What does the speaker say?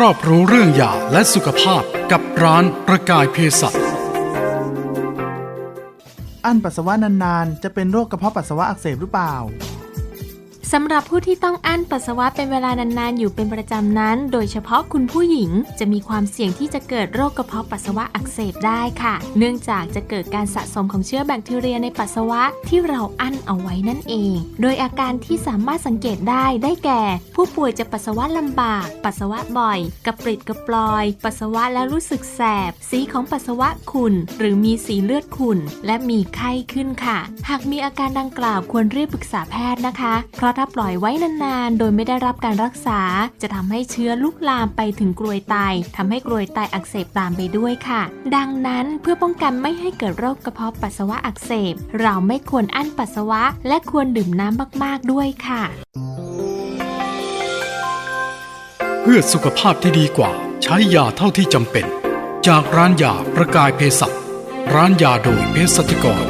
รอบรู้เรื่องยาและสุขภาพกับร้านประกายเภสัชอั้นปัสสาวะนานๆ จะเป็นโรคกระเพาะปัสสาวะอักเสบหรือเปล่า สำหรับผู้ที่ต้องอั้นปัสสาวะเป็นเวลานานๆ อยู่เป็นประจำนั้น โดยเฉพาะคุณผู้หญิงจะมีความเสี่ยงที่จะเกิดโรคกระเพาะปัสสาวะอักเสบได้ค่ะ เนื่องจากจะเกิดการสะสมของเชื้อแบคทีเรียในปัสสาวะที่เราอั้นเอาไว้นั่นเอง โดยอาการที่สามารถสังเกตได้ได้แก่ ผู้ป่วยจะปัสสาวะลำบาก ปัสสาวะบ่อย กระปริดกระปลอย ปัสสาวะแล้วรู้สึกแสบ สีของปัสสาวะขุ่นหรือมีสีเลือดขุ่นและมีไข้ขึ้นค่ะ หากมีอาการดังกล่าวควรรีบปรึกษาแพทย์นะคะ เพราะถ้าปล่อยไว้นานๆ โดยไม่ได้รับการรักษา จะทำให้เชื้อลุกลามไปถึงกรวยไตทำให้กรวยไตอักเสบตามไปด้วยค่ะ ดังนั้นเพื่อป้องกันไม่ให้เกิดโรคกระเพาะปัสสาวะอักเสบ เราไม่ควรอั้นปัสสาวะ และควรดื่มน้ำมากๆด้วยค่ะ เพื่อสุขภาพที่ดีกว่า ใช้ยาเท่าที่จำเป็น จากร้านยาประกายเภสัชร้านยาโดยเภสัชกร